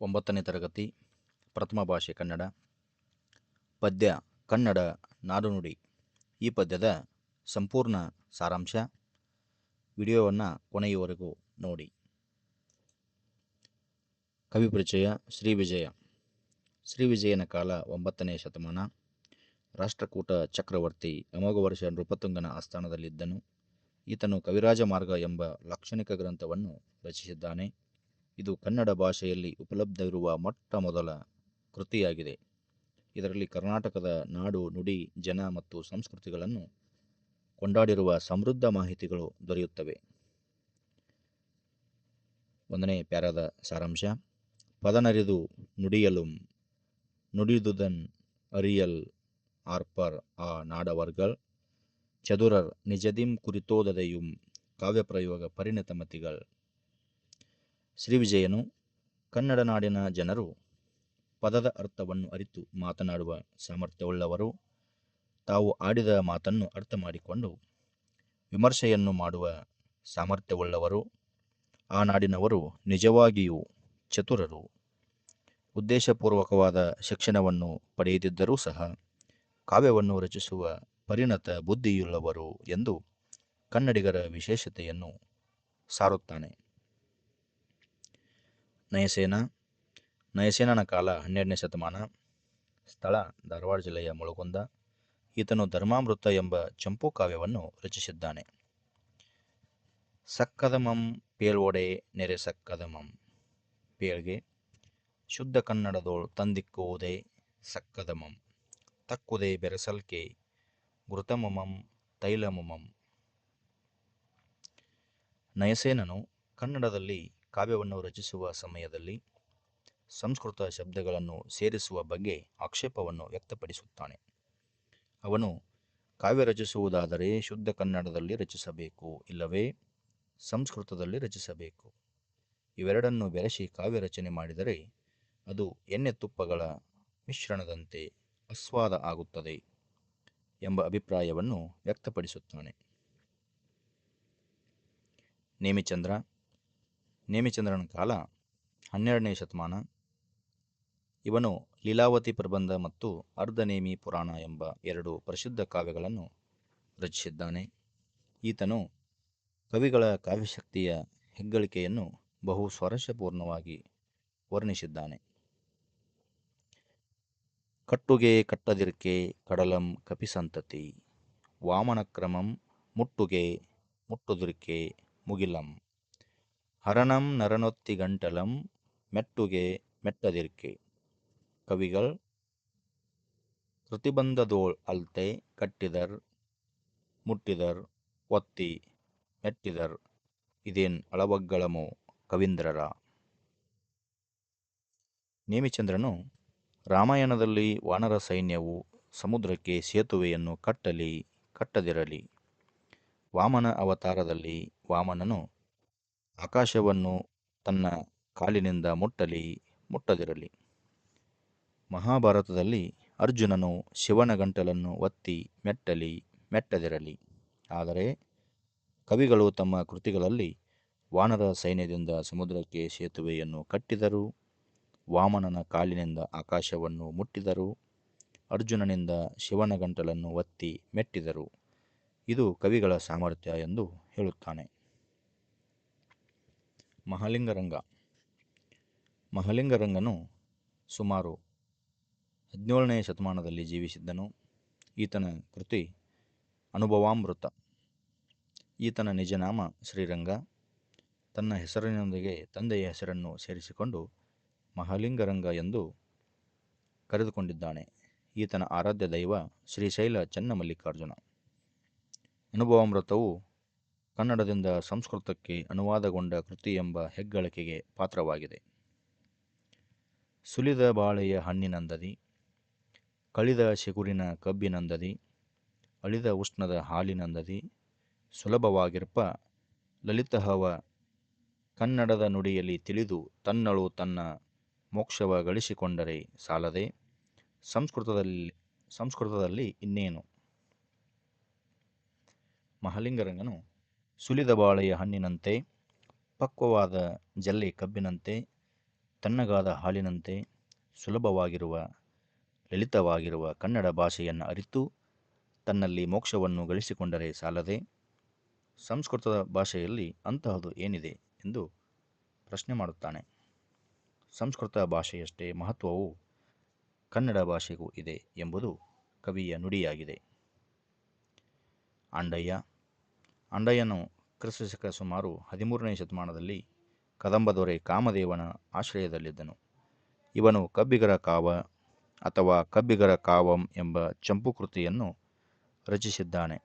ಒಂಬತ್ತನೇ ತರಗತಿ, ಪ್ರಥಮ ಭಾಷೆ ಕನ್ನಡ, ಪದ್ಯ ಕನ್ನಡ ನಾಡುನುಡಿ ಈ ಪದ್ಯದ ಸಂಪೂರ್ಣ ಸಾರಾಂಶ ವಿಡಿಯೋವನ್ನು ಕೊನೆಯವರೆಗೂ ನೋಡಿ. ಕವಿ ಪರಿಚಯ ಶ್ರೀ ವಿಜಯ. ಶ್ರೀ ವಿಜಯನ ಕಾಲ ಒಂಬತ್ತನೇ ಶತಮಾನ. ರಾಷ್ಟ್ರಕೂಟ ಚಕ್ರವರ್ತಿ ಅಮೋಘವರ್ಷ ನೃಪತುಂಗನ ಆಸ್ಥಾನದಲ್ಲಿದ್ದನು. ಈತನು ಕವಿರಾಜ ಮಾರ್ಗ ಎಂಬ ಲಾಕ್ಷಣಿಕ ಗ್ರಂಥವನ್ನು ರಚಿಸಿದ್ದಾನೆ. ಇದು ಕನ್ನಡ ಭಾಷೆಯಲ್ಲಿ ಉಪಲಬ್ಧವಿರುವ ಮೊಟ್ಟ ಮೊದಲ ಕೃತಿಯಾಗಿದೆ. ಇದರಲ್ಲಿ ಕರ್ನಾಟಕದ ನಾಡು, ನುಡಿ, ಜನ ಮತ್ತು ಸಂಸ್ಕೃತಿಗಳನ್ನು ಕೊಂಡಾಡಿರುವ ಸಮೃದ್ಧ ಮಾಹಿತಿಗಳು ದೊರೆಯುತ್ತವೆ. ಒಂದನೇ ಪ್ಯಾರದ ಸಾರಾಂಶ. ಪದನರಿದು ನುಡಿಯಲು, ನುಡಿದುದನ್ ಅರಿಯಲ್ ಆರ್ಪರ್ ಆ ನಾಡವರ್ಗಲ್, ಚದುರರ್ ನಿಜದಿಂ ಕುರಿತೋದದೆಯುಂ ಕಾವ್ಯಪ್ರಯೋಗ ಪರಿಣತ ಮತಿಗಳ್ ಶ್ರೀವಿಜಯನು ಕನ್ನಡ ನಾಡಿನ ಜನರು ಪದದ ಅರ್ಥವನ್ನು ಅರಿತು ಮಾತನಾಡುವ ಸಾಮರ್ಥ್ಯವುಳ್ಳವರು. ತಾವು ಆಡಿದ ಮಾತನ್ನು ಅರ್ಥ ಮಾಡಿಕೊಂಡು ವಿಮರ್ಶೆಯನ್ನು ಮಾಡುವ ಸಾಮರ್ಥ್ಯವುಳ್ಳವರು. ಆ ನಾಡಿನವರು ನಿಜವಾಗಿಯೂ ಚತುರರು. ಉದ್ದೇಶಪೂರ್ವಕವಾದ ಶಿಕ್ಷಣವನ್ನು ಪಡೆಯದಿದ್ದರೂ ಸಹ ಕಾವ್ಯವನ್ನು ರಚಿಸುವ ಪರಿಣತ ಬುದ್ಧಿಯುಳ್ಳವರು ಎಂದು ಕನ್ನಡಿಗರ ವಿಶೇಷತೆಯನ್ನು ಸಾರುತ್ತಾನೆ. ನಯಸೇನ ನಯಸೇನನ ಕಾಲ ಹನ್ನೆರಡನೇ ಶತಮಾನ, ಸ್ಥಳ ಧಾರವಾಡ ಜಿಲ್ಲೆಯ ಮುಳಗುಂದ. ಈತನು ಧರ್ಮಾಮೃತ ಎಂಬ ಚಂಪು ಕಾವ್ಯವನ್ನು ರಚಿಸಿದ್ದಾನೆ. ಸಕ್ಕದಮಂ ಪೇಳ್ವೊಡೆ ನೆರೆ ಸಕ್ಕದಮಂ. ಪೇಳ್ಗೆ, ಶುದ್ಧ ಕನ್ನಡದೋಳ್ ತಂದಿಕ್ಕುವುದೇ ಸಕ್ಕದಮಂ. ತಕ್ಕುದೇ ಬೆರೆಸಲ್ಕೆ ಘೃತಮಮಂ ತೈಲಮಮಂ. ನಯಸೇನನು ಕನ್ನಡದಲ್ಲಿ ಕಾವ್ಯವನ್ನು ರಚಿಸುವ ಸಮಯದಲ್ಲಿ ಸಂಸ್ಕೃತ ಶಬ್ದಗಳನ್ನು ಸೇರಿಸುವ ಬಗ್ಗೆ ಆಕ್ಷೇಪವನ್ನು ವ್ಯಕ್ತಪಡಿಸುತ್ತಾನೆ. ಅವನು ಕಾವ್ಯ ರಚಿಸುವುದಾದರೆ ಶುದ್ಧ ಕನ್ನಡದಲ್ಲಿ ರಚಿಸಬೇಕು, ಇಲ್ಲವೇ ಸಂಸ್ಕೃತದಲ್ಲಿ ರಚಿಸಬೇಕು. ಇವೆರಡನ್ನು ಬೆರೆಸಿ ಕಾವ್ಯ ರಚನೆ ಮಾಡಿದರೆ ಅದು ಎಣ್ಣೆ ತುಪ್ಪಗಳ ಮಿಶ್ರಣದಂತೆ ಅಸ್ವಾದ ಆಗುತ್ತದೆ ಎಂಬ ಅಭಿಪ್ರಾಯವನ್ನು ವ್ಯಕ್ತಪಡಿಸುತ್ತಾನೆ. ನೇಮಿಚಂದ್ರ ನೇಮಿಚಂದ್ರನ ಕಾಲ ಹನ್ನೆರಡನೇ ಶತಮಾನ. ಇವನು ಲೀಲಾವತಿ ಪ್ರಬಂಧ ಮತ್ತು ಅರ್ಧನೇಮಿ ಪುರಾಣ ಎಂಬ ಎರಡು ಪ್ರಸಿದ್ಧ ಕಾವ್ಯಗಳನ್ನು ರಚಿಸಿದ್ದಾನೆ. ಈತನು ಕವಿಗಳ ಕಾವ್ಯಶಕ್ತಿಯ ಹೆಗ್ಗಳಿಕೆಯನ್ನು ಬಹು ಸ್ವಾರಸ್ಯಪೂರ್ಣವಾಗಿ ವರ್ಣಿಸಿದ್ದಾನೆ. ಕಟ್ಟುಗೆ ಕಟ್ಟದಿರ್ಕೆ ಕಡಲಂ ಕಪಿಸಂತತಿ ವಾಮನಕ್ರಮಂ ಮುಟ್ಟುಗೆ ಮುಟ್ಟುದಿರ್ಕೆ ಮುಗಿಲಂ. ಹರಣಂ ನರನೊತ್ತಿ ಗಂಟಲಂ ಮೆಟ್ಟುಗೆ ಮೆಟ್ಟದಿರ್ಕೆ. ಕವಿಗಳು ಪ್ರತಿಬಂಧದೋಳ್ ಅಲ್ತೆ ಕಟ್ಟಿದರ್, ಮುಟ್ಟಿದರ್, ಒತ್ತಿ ಮೆಟ್ಟಿದರ್. ಇದೇನ್ ಅಳವಗ್ಗಳಮೋ ಕವೀಂದ್ರರ? ನೇಮಿಚಂದ್ರನು, ರಾಮಾಯಣದಲ್ಲಿ ವಾನರ ಸೈನ್ಯವು ಸಮುದ್ರಕ್ಕೆ ಸೇತುವೆಯನ್ನು ಕಟ್ಟಲಿ, ಕಟ್ಟದಿರಲಿ. ವಾಮನ ಅವತಾರದಲ್ಲಿ ವಾಮನನು ಆಕಾಶವನ್ನು ತನ್ನ ಕಾಲಿನಿಂದ ಮುಟ್ಟಲಿ, ಮುಟ್ಟದಿರಲಿ. ಮಹಾಭಾರತದಲ್ಲಿ ಅರ್ಜುನನು ಶಿವನ ಗಂಟಲನ್ನು ಒತ್ತಿ ಮೆಟ್ಟಲಿ, ಮೆಟ್ಟದಿರಲಿ. ಆದರೆ ಕವಿಗಳು ತಮ್ಮ ಕೃತಿಗಳಲ್ಲಿ ವಾನರ ಸೈನ್ಯದಿಂದ ಸಮುದ್ರಕ್ಕೆ ಸೇತುವೆಯನ್ನು ಕಟ್ಟಿದರು, ವಾಮನನ ಕಾಲಿನಿಂದ ಆಕಾಶವನ್ನು ಮುಟ್ಟಿದರು, ಅರ್ಜುನನಿಂದ ಶಿವನ ಗಂಟಲನ್ನು ಒತ್ತಿ ಮೆಟ್ಟಿದರು. ಇದು ಕವಿಗಳ ಸಾಮರ್ಥ್ಯ ಎಂದು ಹೇಳುತ್ತಾನೆ. ಮಹಾಲಿಂಗರಂಗ. ಮಹಾಲಿಂಗರಂಗನು ಸುಮಾರು ಹದಿನೇಳನೇ ಶತಮಾನದಲ್ಲಿ ಜೀವಿಸಿದ್ದನು. ಈತನ ಕೃತಿ ಅನುಭವಾಮೃತ. ಈತನ ನಿಜನಾಮ ಶ್ರೀರಂಗ. ತನ್ನ ಹೆಸರಿನೊಂದಿಗೆ ತಂದೆಯ ಹೆಸರನ್ನು ಸೇರಿಸಿಕೊಂಡು ಮಹಾಲಿಂಗರಂಗ ಎಂದು ಕರೆದುಕೊಂಡಿದ್ದಾನೆ. ಈತನ ಆರಾಧ್ಯ ದೈವ ಶ್ರೀಶೈಲ ಚನ್ನಮಲ್ಲಿಕಾರ್ಜುನ. ಅನುಭವಾಮೃತವು ಕನ್ನಡದಿಂದ ಸಂಸ್ಕೃತಕ್ಕೆ ಅನುವಾದಗೊಂಡ ಕೃತಿ ಎಂಬ ಹೆಗ್ಗಳಿಕೆಗೆ ಪಾತ್ರವಾಗಿದೆ. ಸುಲಿದ ಬಾಳೆಯ ಹಣ್ಣಿನಂದದಿ ಕಳಿದ ಶಿಗುರಿನ ಕಬ್ಬಿನಂದದಿ ಅಳಿದ ಉಷ್ಣದ ಹಾಲಿನಂದದಿ ಸುಲಭವಾಗಿರ್ಪ ಲಲಿತಹವ ಕನ್ನಡದ ನುಡಿಯಲ್ಲಿ ತಿಳಿದು ತನ್ನಳು ತನ್ನ ಮೋಕ್ಷವ ಗಳಿಸಿಕೊಂಡರೆ ಸಾಲದೆ ಸಂಸ್ಕೃತದಲ್ಲಿ ಸಂಸ್ಕೃತದಲ್ಲಿ ಇನ್ನೇನು? ಮಹಾಲಿಂಗರಂಗನು ಸುಲಿದ ಬಾಳೆಯ ಹಣ್ಣಿನಂತೆ, ಪಕ್ವವಾದ ಜಲ್ಲೆ ಕಬ್ಬಿನಂತೆ, ತಣ್ಣಗಾದ ಹಾಲಿನಂತೆ, ಸುಲಭವಾಗಿರುವ, ಲಲಿತವಾಗಿರುವ ಕನ್ನಡ ಭಾಷೆಯನ್ನು ಅರಿತು ತನ್ನಲ್ಲಿ ಮೋಕ್ಷವನ್ನು ಗಳಿಸಿಕೊಂಡರೆ ಸಾಲದೆ, ಸಂಸ್ಕೃತದ ಭಾಷೆಯಲ್ಲಿ ಅಂತಹದು ಏನಿದೆ ಎಂದು ಪ್ರಶ್ನೆ ಮಾಡುತ್ತಾನೆ. ಸಂಸ್ಕೃತ ಭಾಷೆಯಷ್ಟೇ ಮಹತ್ವವು ಕನ್ನಡ ಭಾಷೆಗೂ ಇದೆ ಎಂಬುದು ಕವಿಯ ನುಡಿಯಾಗಿದೆ. ಅಂಡಯ್ಯ ಅಂಡಯ್ಯನು ಕ್ರಿಸ್ತಶಕ ಸುಮಾರು ಹದಿಮೂರನೇ ಶತಮಾನದಲ್ಲಿ ಕದಂಬ ದೊರೆ ಕಾಮದೇವನ ಆಶ್ರಯದಲ್ಲಿದ್ದನು. ಇವನು ಕಬ್ಬಿಗರ ಕಾವ ಅಥವಾ ಕಬ್ಬಿಗರ ಕಾವಂ ಎಂಬ ಚಂಪು ಕೃತಿಯನ್ನು ರಚಿಸಿದ್ದಾನೆ.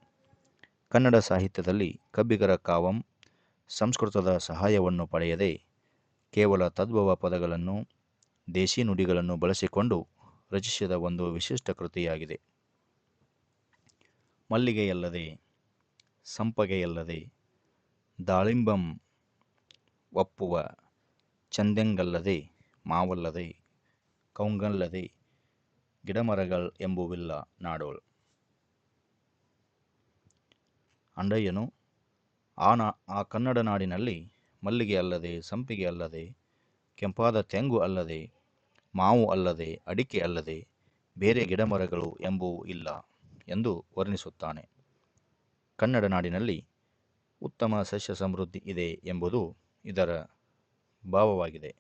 ಕನ್ನಡ ಸಾಹಿತ್ಯದಲ್ಲಿ ಕಬ್ಬಿಗರ ಕಾವಂ ಸಂಸ್ಕೃತದ ಸಹಾಯವನ್ನು ಪಡೆಯದೆ ಕೇವಲ ತದ್ಭವ ಪದಗಳನ್ನು, ದೇಶಿ ನುಡಿಗಳನ್ನು ಬಳಸಿಕೊಂಡು ರಚಿಸಿದ ಒಂದು ವಿಶಿಷ್ಟ ಕೃತಿಯಾಗಿದೆ. ಮಲ್ಲಿಗೆಯಲ್ಲದೆ ಸಂಪಗೆಯಲ್ಲದೆ ದಾಳಿಂಬಂ ಒಪ್ಪುವ ಚಂದೆಂಗಲ್ಲದೆ ಮಾವಲ್ಲದೆ ಕೌಂಗಲ್ಲದೆ ಗಿಡಮರಗಳ್ ಎಂಬುವಿಲ್ಲ ನಾಡೋಳ್. ಅಂಡಯ್ಯನು ಆ ನಾ, ಆ ಕನ್ನಡ ನಾಡಿನಲ್ಲಿ ಮಲ್ಲಿಗೆ ಅಲ್ಲದೆ ಸಂಪಿಗೆ ಅಲ್ಲದೆ ಕೆಂಪಾದ ತೆಂಗು ಅಲ್ಲದೆ ಮಾವು ಅಲ್ಲದೆ ಅಡಿಕೆ ಅಲ್ಲದೆ ಬೇರೆ ಗಿಡಮರಗಳು ಎಂಬುವು ಇಲ್ಲ ಎಂದು ವರ್ಣಿಸುತ್ತಾನೆ. ಕನ್ನಡ ನಾಡಿನಲ್ಲಿ ಉತ್ತಮ ಸಸ್ಯ ಸಮೃದ್ಧಿ ಇದೆ ಎಂಬುದು ಇದರ ಭಾವವಾಗಿದೆ.